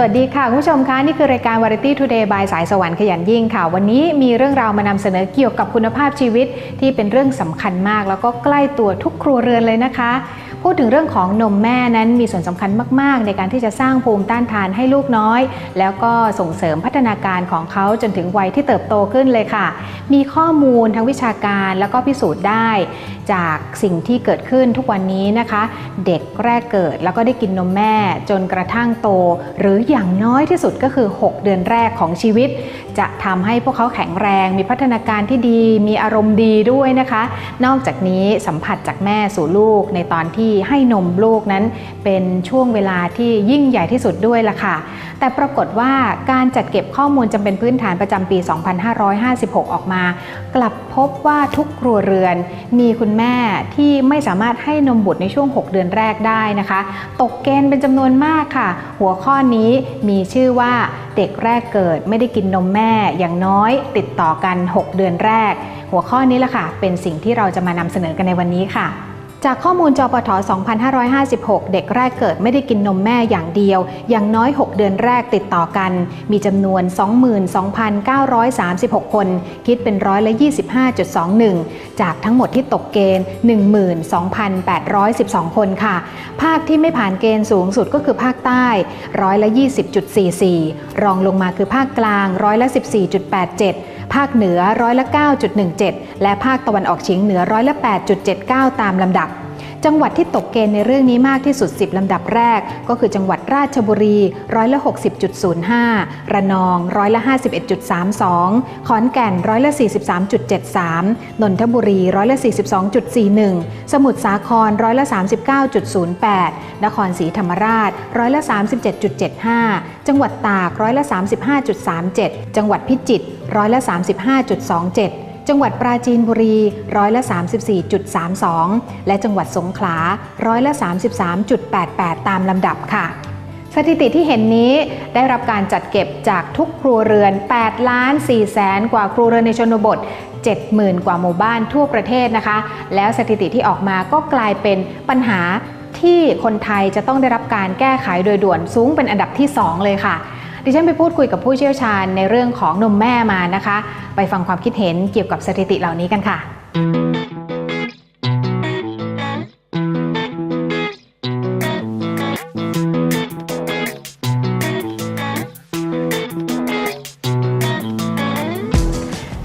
สวัสดีค่ะ คุณผู้ชมคะ นี่คือรายการ Variety Today by สายสวรรค์ขยันยิ่งค่ะ วันนี้มีเรื่องราวมานำเสนอเกี่ยวกับคุณภาพชีวิตที่เป็นเรื่องสำคัญมาก แล้วก็ใกล้ตัวทุกครัวเรือนเลยนะคะ พูดถึงเรื่องของนมแม่นั้นมีส่วนสำคัญมาก ๆ ในการที่จะสร้างภูมิต้านทานให้ลูกน้อย แล้วก็ส่งเสริมพัฒนาการของเขาจนถึงวัยที่เติบโตขึ้นเลยค่ะ มีข้อมูลทางวิชาการแล้วก็พิสูจน์ได้ จากสิ่งที่เกิดขึ้นทุกวันนี้นะคะ เด็กแรกเกิดแล้วก็ได้กินนมแม่จนกระทั่งโต หรืออย่างน้อยที่สุดก็คือ 6 เดือนแรกของชีวิต จะทำให้พวกเขาแข็งแรง มีพัฒนาการที่ดี มีอารมณ์ดีด้วยนะคะ นอกจากนี้สัมผัสจากแม่สู่ลูกในตอนที่ให้นมลูกนั้น เป็นช่วงเวลาที่ยิ่งใหญ่ที่สุดด้วยล่ะค่ะ แต่ปรากฏว่าการจัดเก็บข้อมูลจำเป็นพื้นฐานประจำปี 2556 ออกมา กลับพบว่าทุกครัวเรือนมีคุณแม่ที่ไม่สามารถให้นมบุตรในช่วง 6 เดือนแรกได้นะคะ ตกเกณฑ์เป็นจำนวนมากค่ะ หัวข้อนี้มีชื่อว่าเด็กแรกเกิดไม่ได้กินนมแม่อย่างน้อยติดต่อกัน 6 เดือนแรก หัวข้อนี้แหละค่ะ เป็นสิ่งที่เราจะมานำเสนอกันในวันนี้ค่ะ จากข้อมูลจปท2556 เด็กแรกเกิดไม่ได้กินนมแม่อย่างเดียว อย่างน้อย 6 เดือนแรกติดต่อกัน มีจำนวน 22,936 คน คิดเป็นร้อยละ 25.21 จากทั้งหมดที่ตกเกณฑ์ 12,812 คนค่ะ ภาคที่ไม่ผ่านเกณฑ์สูงสุดก็คือภาคใต้ร้อยละ 20.44 รองลงมาคือภาคกลางร้อยละ 14.87 ภาคเหนือร้อยละ 9.17 และภาคตะวันออกเฉียงเหนือร้อยละ 8.79 ตามลำดับ จังหวัดที่ตกเกณฑ์ในเรื่องนี้มากที่สุด 10 ลำดับแรก ก็คือจังหวัดราชบุรีร้อยละ60.05 ระนองร้อยละ51.32 ขอนแก่นร้อยละ43.73 นนทบุรีร้อยละ42.41 สมุทรสาครร้อยละ39.08 นครศรีธรรมราชร้อยละ37.75 จังหวัดตากร้อยละ35.37 จังหวัดพิจิตรร้อยละ35.27 จังหวัดปราจีนบุรีร้อยละ 34.32 และจังหวัดสงขลาร้อยละ 33.88 ตามลำดับค่ะ สถิติที่เห็นนี้ได้รับการจัดเก็บจากทุกครัวเรือน8ล้าน4แสนกว่าครัวเรือนในชนบท 70,000 กว่าหมู่บ้านทั่วประเทศนะคะ แล้วสถิติที่ออกมาก็กลายเป็นปัญหาที่คนไทยจะต้องได้รับการแก้ไขโดยด่วนสูงเป็นอันดับที่ 2 เลยค่ะ ดิฉันไปพูดคุยกับผู้เชี่ยวชาญในเรื่องของนมแม่มานะคะ ไปฟังความคิดเห็นเกี่ยวกับสถิติเหล่านี้กันค่ะ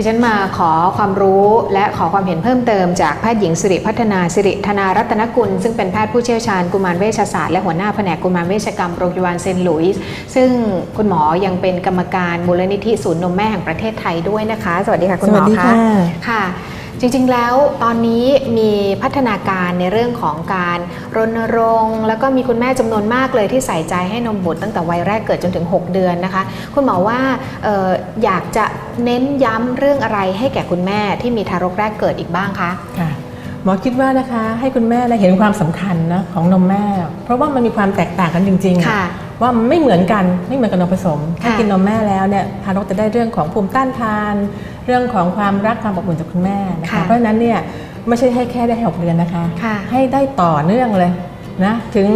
ดิฉันมาขอความรู้และขอความเห็นเพิ่มเติมจากแพทย์หญิงสิริพัฒนาสิริธนารัตนกุล ซึ่งเป็นแพทย์ผู้เชี่ยวชาญกุมารเวชศาสตร์และหัวหน้าแผนกกุมารเวชกรรมโรงพยาบาลเซนต์หลุยส์ซึ่งคุณหมอยังเป็นกรรมการมูลนิธิศูนย์นมแม่แห่งประเทศไทยด้วยนะคะ สวัสดีค่ะคุณหมอสวัสดีคะค่ะค่ะ จริงๆ แล้วตอนนี้มีพัฒนาการในเรื่องของการรณรงค์ แล้วก็มีคุณแม่จำนวนมากเลยที่ใส่ใจให้นมบุตรตั้งแต่วัยแรกเกิดจนถึง 6 เดือนนะคะ คุณหมอว่าเอออยากจะเน้นย้ำเรื่องอะไรให้แก่คุณแม่ที่มีทารกแรกเกิดอีกบ้างคะค่ะหมอคิดว่านะคะให้คุณแม่ได้เห็นความสำคัญนะของนมแม่ เพราะว่ามันมีความแตกต่างกันจริงค่ะๆว่ามันไม่เหมือนกันไม่เหมือนกับนมผสม ถ้าค่ะกินนมแม่แล้วเนี่ยทารกจะได้เรื่องของภูมิต้านทานเรื่องของความรักความอบอุ่นจากคุณแม่นะคะค่ะ เพราะฉะนั้นเนี่ยไม่ใช่ให้แค่ได้ให้หกเดือนนะคะ ค่ะ ให้ได้ต่อเนื่องเลยนะถึง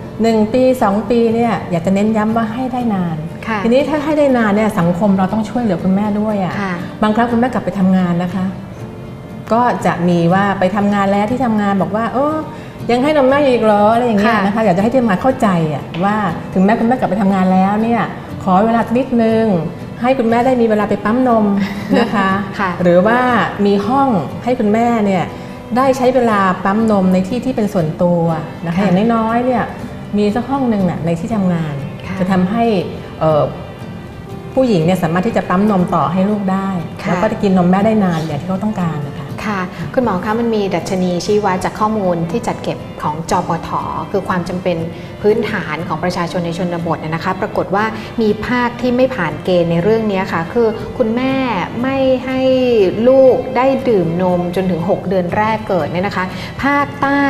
1 ปี 2 ปีเนี่ยอยากจะเน้นย้ำว่าให้ได้นาน ค่ะ ทีนี้ถ้าให้ได้นานเนี่ยสังคมเราต้องช่วยเหลือคุณแม่ด้วยอะค่ะ บางครั้งคุณแม่กลับไปทำงานนะคะ ก็จะมีว่าไปทำงานแล้วที่ทำงานบอกว่าเออยังให้นมแม่อยู่อีกเหรออะไรอย่างเงี้ยค่ะนะคะอยากจะให้ที่ทำงานเข้าใจอะว่าถึงแม้คุณแม่กลับไปทำงานแล้วเนี่ยขอเวลานิดนึง ให้คุณแม่ได้มีเวลาไปปั๊มนมนะคะค่ะหรือว่ามีห้องให้คุณแม่เนี่ยได้ใช้เวลาปั๊มนมในที่ที่เป็นส่วนตัวนะคะค่ะอย่างน้อยๆเนี่ยมีสักห้องหนึ่งน่ะในที่ทำงานค่ะจะทำให้เอ่อผู้หญิงเนี่ยสามารถที่จะปั๊มนมต่อให้ลูกได้ค่ะแล้วก็จะกินนมแม่ได้นานอย่างที่เขาต้องการนะคะ ค่ะ คุณหมอคะมันมีดัชนีชี้วัดจากข้อมูลที่จัดเก็บของจปทคือความจำเป็นพื้นฐานของประชาชนในชนบทนยนะคะ ปรากฏว่ามีภาคที่ไม่ผ่านเกณฑ์ในเรื่องนี้ค่ะ คือคุณแม่ไม่ให้ลูกได้ดื่มนมจนถึง 6 เดือนแรกเกิดเนี่ยนะคะ ภาคใต้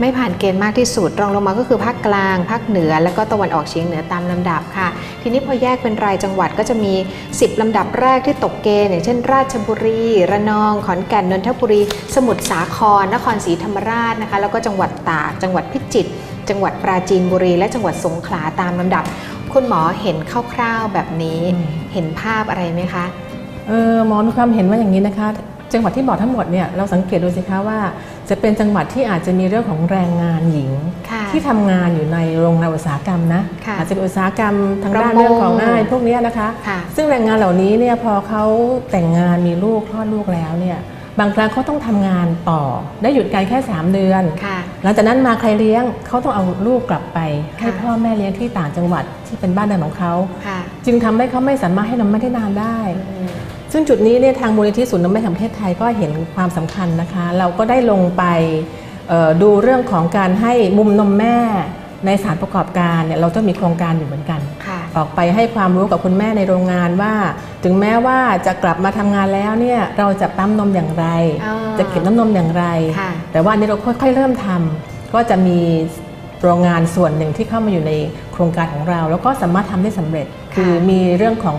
ไม่ผ่านเกณฑ์มากที่สุด รองลงมาก็คือภาคกลาง ภาคเหนือ แล้วก็ตะวันออกเฉียงเหนือตามลำดับค่ะ ทีนี้พอแยกเป็นรายจังหวัดก็จะมี 10ลำดับแรกที่ตกเกณฑ์อย่างเช่น ราชบุรี ระนอง ขอนแก่น นนทบุรี สมุทรสาคร นครศรีธรรมราชนะคะ แล้วก็จังหวัดตาก จังหวัดพิจิตร จังหวัดปราจีนบุรี และจังหวัดสงขลาตามลำดับ คุณหมอเห็นคร่าวๆแบบนี้อืมเห็นภาพอะไรไหมคะ เออหมอมีความเห็นว่าอย่างนี้นะคะ จังหวัดที่บอกทั้งหมดเนี่ยเราสังเกตดูสิคะว่า จะเป็นจังหวัดที่อาจจะมีเรื่องของแรงงานหญิงค่ะที่ทำงานอยู่ในโรงงานอุตสาหกรรมนะค่ะอาจจะเป็นอุตสาหกรรมทางด้านประมงเรื่องของง่ายพวกเนี้ยนะคะค่ะซึ่งแรงงานเหล่านี้เนี่ยพอเขาแต่งงานมีลูกคลอดลูกแล้วเนี่ยบางครั้งเขาต้องทำงานต่อ ได้หยุดการแค่ 3 เดือนค่ะหลังจากนั้นมาใครเลี้ยงเขาต้องเอาลูกกลับไป ให้ค่ะพ่อแม่เลี้ยงที่ต่างจังหวัดที่เป็นบ้านเดิมของเขาค่ะจึงทำให้เขาไม่สามารถให้นมแม่ได้นานได้อืม ซึ่งจุดนี้เนี่ยทางมูลนิธิศูนย์นมแม่แห่งประเทศไทยก็เห็นความสำคัญนะคะ เราก็ได้ลงไปเอ่อดูเรื่องของการให้มุมนมแม่ในสถารประกอบการเนี่ยเราต้องมีโครงการอยู่เหมือนกันค่ะออกไปให้ความรู้กับคุณแม่ในโรงงานว่า ถึงแม้ว่าจะกลับมาทำงานแล้วเนี่ยเราจะปั๊มนมอย่างไรอ่าจะเก็บน้ำนมอย่างไรค่ะแต่ว่าอันนี้เราค่อย ๆ เริ่มทำก็จะมีโรงงานส่วนหนึ่งที่เข้ามาอยู่ในโครงการของเรา แล้วก็สามารถทำได้สำเร็จ คือมีเรื่องของ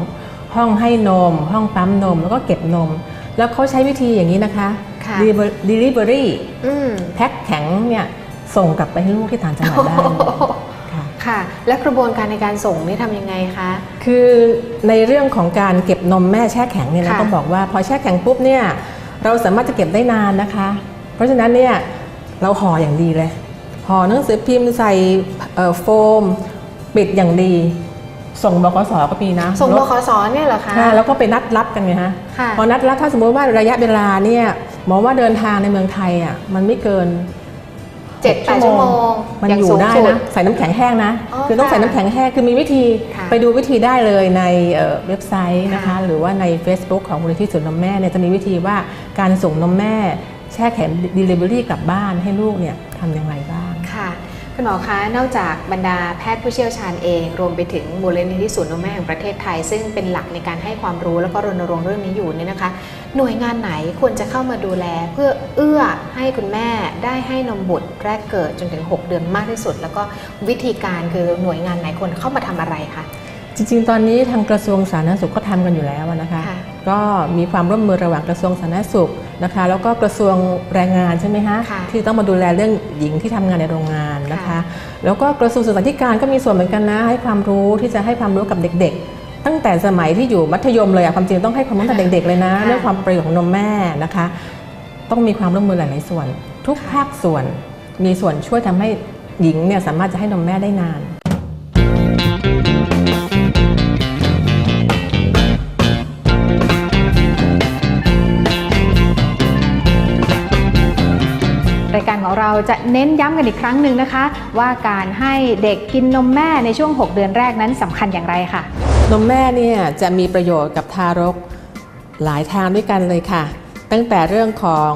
ห้องให้นม ห้องปั๊มนม แล้วก็เก็บนม แล้วเขาใช้วิธีอย่างนี้นะคะค่ะ delivery อืมแพ็คแข็งเนี่ยส่งกลับไปให้ลูกที่ต่างจังหวัดได้ค่ะค่ะและกระบวนการในการส่งนี่ทำยังไงคะ คือในเรื่องของการเก็บนมแม่แช่แข็งเนี่ยนะค่ะต้องบอกว่าพอแช่แข็งปุ๊บเนี่ยเราสามารถจะเก็บได้นานนะคะ เพราะฉะนั้นเนี่ยเราห่ออย่างดีเลยห่อหนังสือพิมพ์ใส่เอ่อโฟม ปิดอย่างดี ส่งบกสก็มีนะส่งบรถขสเนี่ยเหรอคะค่ะแล้วก็ไปนัดรับกันไงฮะค่ะพอนัดรับถ้าสมมติว่าระยะเวลาเนี่ยหมอว่าเดินทางในเมืองไทยอะมันไม่เกินเจ็ดแปดชั่วโมงมันางอยู่สูงได้สุนะใส่น้ำแข็งแห้งนะอ๋อคือต้องใส่ค่ะน้ำแข็งแห้งคือมีวิธีค่ะไปดูวิธีได้เลยในเอ่อเว็บไซต์นะคะค่ะหรือว่าใน Facebook ของมูลนิธิศูนย์นมแม่เนี่ยจะมีวิธีว่าการส่งนมแม่ แช่แข็ง Delivery กลับบ้านให้ลูกเนี่ยทำอย่างไรบ้าง ค่ะคุณหมอคะ นอกจากบรรดาแพทย์ผู้เชี่ยวชาญเอง รวมไปถึงมูลนิธิศูนย์นมแม่แห่งประเทศไทย ซึ่งเป็นหลักในการให้ความรู้แล้วก็รณรงค์เรื่องนี้อยู่เนี่ยนะคะ หน่วยงานไหนควรจะเข้ามาดูแล เพื่อเอื้อให้คุณแม่ได้ให้นมบุตรแรกเกิดจนถึง 6 เดือนมากที่สุด แล้วก็วิธีการคือหน่วยงานไหนควรเข้ามาทำอะไรคะจริงๆ ตอนนี้ทางกระทรวงสาธารณสุขก็ทำกันอยู่แล้วนะคะค่ะก็มีความร่วมมือระหว่างกระทรวงสาธารณสุข นะคะแล้วก็กระทรวงแรงงานใช่ไหมคะค่ะที่ต้องมาดูแลเรื่องหญิงที่ทำงานในโรงงานนะคะค่ะแล้วก็กระทรวงศึกษาธิการก็มีส่วนเหมือนกันนะให้ความรู้ที่จะให้ความรู้กับเด็ก ๆ ตั้งแต่สมัยที่อยู่มัธยมเลยอะความจริงต้องให้ความรู้ตั้งแต่เด็กๆเลยนะค่ะเรื่องความประโยชน์ของนมแม่นะคะ ต้องมีความร่วมมือหลายๆส่วน ทุกภาคส่วนมีส่วนช่วยทำให้หญิงเนี่ยสามารถจะให้นมแม่ได้นาน จะเน้นย้ำกันอีกครั้งหนึ่งนะคะ ว่าการให้เด็กกินนมแม่ในช่วง 6 เดือนแรกนั้นสำคัญอย่างไรค่ะ นมแม่เนี่ยจะมีประโยชน์กับทารกหลายทางด้วยกันเลยค่ะ ตั้งแต่เรื่องของ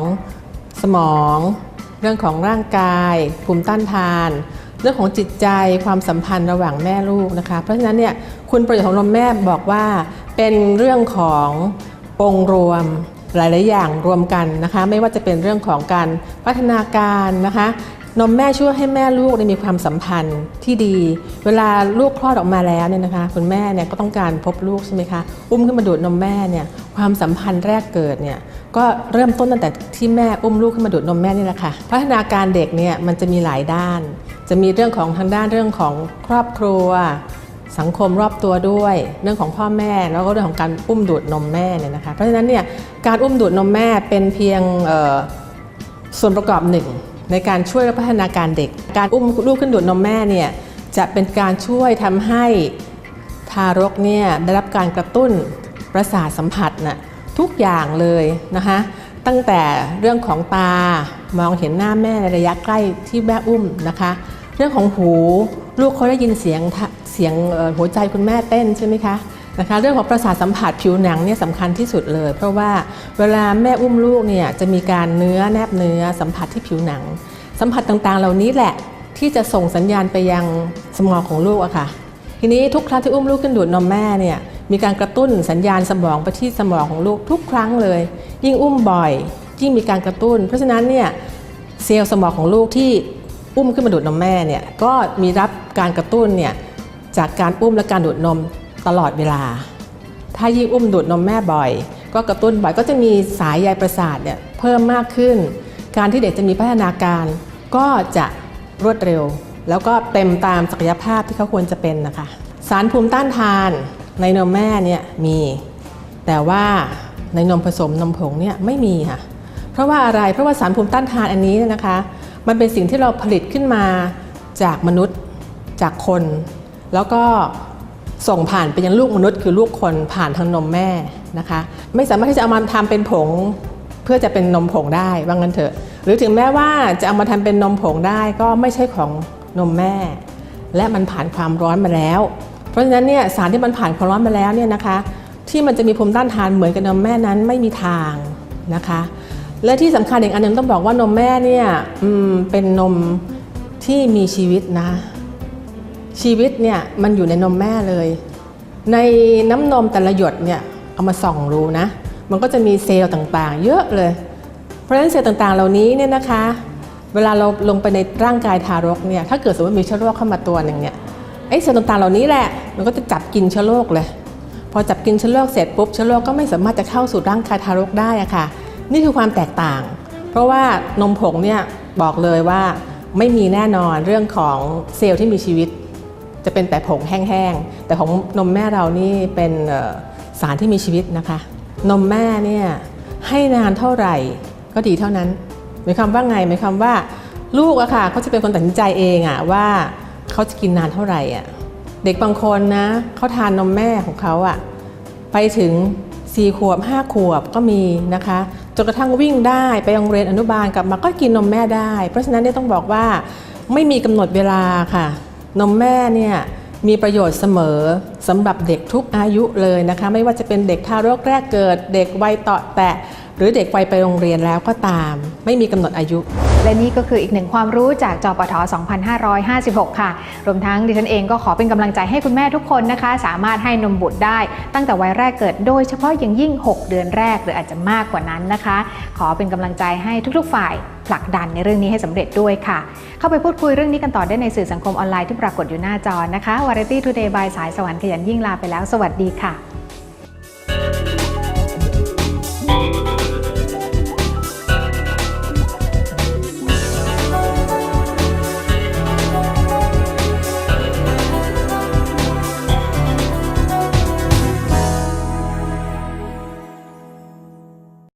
สมอง เรื่องของร่างกายภูมิต้านทาน เรื่องของจิตใจความสัมพันธ์ระหว่างแม่ลูกนะคะ เพราะฉะนั้นเนี่ยคุณประโยชน์ของนมแม่บอกว่าเป็นเรื่องขององค์รวม หลาย ๆ อย่างรวมกันนะคะ ไม่ว่าจะเป็นเรื่องของการพัฒนาการนะคะนมแม่ช่วยให้แม่ลูกได้มีความสัมพันธ์ที่ดี เวลาลูกคลอดออกมาแล้วเนี่ยนะคะคุณแม่เนี่ยก็ต้องการพบลูกใช่ไหมคะอุ้มขึ้นมาดูดนมแม่เนี่ยความสัมพันธ์แรกเกิดเนี่ยก็เริ่มต้นตั้งแต่ที่แม่อุ้มลูกขึ้นมาดูดนมแม่นี่แหละค่ะพัฒนาการเด็กเนี่ยมันจะมีหลายด้าน จะมีเรื่องของทางด้านเรื่องของครอบครัว สังคมรอบตัวด้วย เรื่องของพ่อแม่แล้วก็เรื่องของการอุ้มดูดนมแม่เนี่ยนะคะเพราะฉะนั้นเนี่ย การอุ้มดูดนมแม่เป็นเพียงส่วนประกอบหนึ่ง ในการช่วยพัฒนาการเด็ก การอุ้มลูกขึ้นดูดนมแม่เนี่ยจะเป็นการช่วยทำให้ทารกเนี่ยได้รับการกระตุ้นประสาทสัมผัสน่ะทุกอย่างเลยนะคะตั้งแต่เรื่องของตามองเห็นหน้าแม่ในระยะใกล้ที่แม่อุ้มนะคะ เรื่องของหูลูกเขาได้ยินเสียงเสียงหัวใจคุณแม่เต้นใช่ไหมคะ นะคะเรื่องของประสาทสัมผัสผิวหนังเนี่ยสำคัญที่สุดเลย เพราะว่าเวลาแม่อุ้มลูกเนี่ยจะมีการเนื้อแนบเนื้อสัมผัสที่ผิวหนัง สัมผัสต่างๆ เหล่านี้แหละที่จะส่งสัญญาณไปยังสมองของลูกอะค่ะ ทีนี้ทุกครั้งที่อุ้มลูกขึ้นดูดนมแม่เนี่ยมีการกระตุ้นสัญญาณสมองไปที่สมองของลูกทุกครั้งเลย ยิ่งอุ้มบ่อยยิ่งมีการกระตุ้น เพราะฉะนั้นเนี่ยเซลล์สมองของลูกที่อุ้มขึ้นมาดูดนมแม่เนี่ยก็มีรับการกระตุ้นเนี่ยจากการอุ้มและการดูดนม ตลอดเวลา ถ้ายิ่งอุ้มดูดนมแม่บ่อย ก็กระตุ้นบ่อยก็จะมีสายใยประสาทเนี่ยเพิ่มมากขึ้น การที่เด็กจะมีพัฒนาการก็จะรวดเร็ว แล้วก็เต็มตามศักยภาพที่เขาควรจะเป็นนะคะ สารภูมิต้านทานในนมแม่เนี่ยมี แต่ว่าในนมผสมนมผงเนี่ยไม่มีค่ะ เพราะว่าอะไรเพราะว่าสารภูมิต้านทานอันนี้นะคะ มันเป็นสิ่งที่เราผลิตขึ้นมาจากมนุษย์จากคน แล้วก็ ส่งผ่านไปยังลูกมนุษย์คือลูกคนผ่านทางนมแม่นะคะ ไม่สามารถที่จะเอามาทำเป็นผงเพื่อจะเป็นนมผงได้ว่างั้นเถอะ หรือถึงแม้ว่าจะเอามาทำเป็นนมผงได้ก็ไม่ใช่ของนมแม่ และมันผ่านความร้อนมาแล้ว เพราะฉะนั้นเนี่ยสารที่มันผ่านความร้อนมาแล้วเนี่ยนะคะ ที่มันจะมีภูมิต้านทานเหมือนกับนมแม่นั้นไม่มีทางนะคะ และที่สำคัญอีกอันหนึงต้องบอกว่านมแม่เนี่ยเป็นนมที่มีชีวิตนะ ชีวิตเนี่ยมันอยู่ในนมแม่เลย ในน้ำนมแต่ละหยดเนี่ยเอามาส่องดูนะ มันก็จะมีเซลล์ต่างๆ เยอะเลย เพราะฉะนั้นเซลล์ต่างๆ เหล่านี้เนี่ยนะคะ เวลาเราลงไปในร่างกายทารกเนี่ยถ้าเกิดสมมติมีเชื้อโรคเข้ามาตัวหนึ่งเนี่ยไอ้เซลล์ต่างๆ เหล่านี้แหละมันก็จะจับกินเชื้อโรคเลย พอจับกินเชื้อโรคเสร็จปุ๊บเชื้อโรคก็ไม่สามารถจะเข้าสู่ร่างกายทารกได้อะค่ะ นี่คือความแตกต่าง เพราะว่านมผงเนี่ยบอกเลยว่าไม่มีแน่นอนเรื่องของเซลล์ที่มีชีวิต จะเป็นแต่ผงแห้งๆ แต่ของนมแม่เรานี่เป็นสารที่มีชีวิตนะคะ นมแม่เนี่ยให้นานเท่าไหร่ก็ดีเท่านั้นหมายความว่าไงหมายความว่าลูกอะค่ะเขาจะเป็นคนตัดสินใจเองอะว่าเขาจะกินนานเท่าไหร่อะเด็กบางคนนะเขาทานนมแม่ของเขาอะไปถึง4ขวบ5ขวบก็มีนะคะจนกระทั่งวิ่งได้ไปโรงเรียนอนุบาลกลับมาก็กินนมแม่ได้ เพราะฉะนั้นเนี่ยต้องบอกว่าไม่มีกำหนดเวลาค่ะ นมแม่เนี่ยมีประโยชน์เสมอ สำหรับเด็กทุกอายุเลยนะคะ ไม่ว่าจะเป็นเด็กทารกแรกเกิด เด็กวัยตาะแตะ หรือเด็กวัยไปโรงเรียนแล้วก็ตาม ไม่มีกำหนดอายุ และนี่ก็คืออีกหนึ่งความรู้จากจปท2556 ค่ะ รวมทั้งดิฉันเองก็ขอเป็นกำลังใจให้คุณแม่ทุกคนนะคะ สามารถให้นมบุตรได้ ตั้งแต่วัยแรกเกิดโดยเฉพาะอย่างยิ่ง 6 เดือนแรกหรืออาจจะมากกว่านั้นนะคะ ขอเป็นกำลังใจให้ทุกๆ ฝ่ายผลักดันในเรื่องนี้ให้สำเร็จด้วยค่ะ เข้าไปพูดคุยเรื่องนี้กันต่อได้ในสื่อสังคมออนไลน์ที่ปรากฏอยู่หน้าจอนะคะ Variety Today by สายสวรรค์ขยันยิ่งลาไปแล้ว สวัสดีค่ะ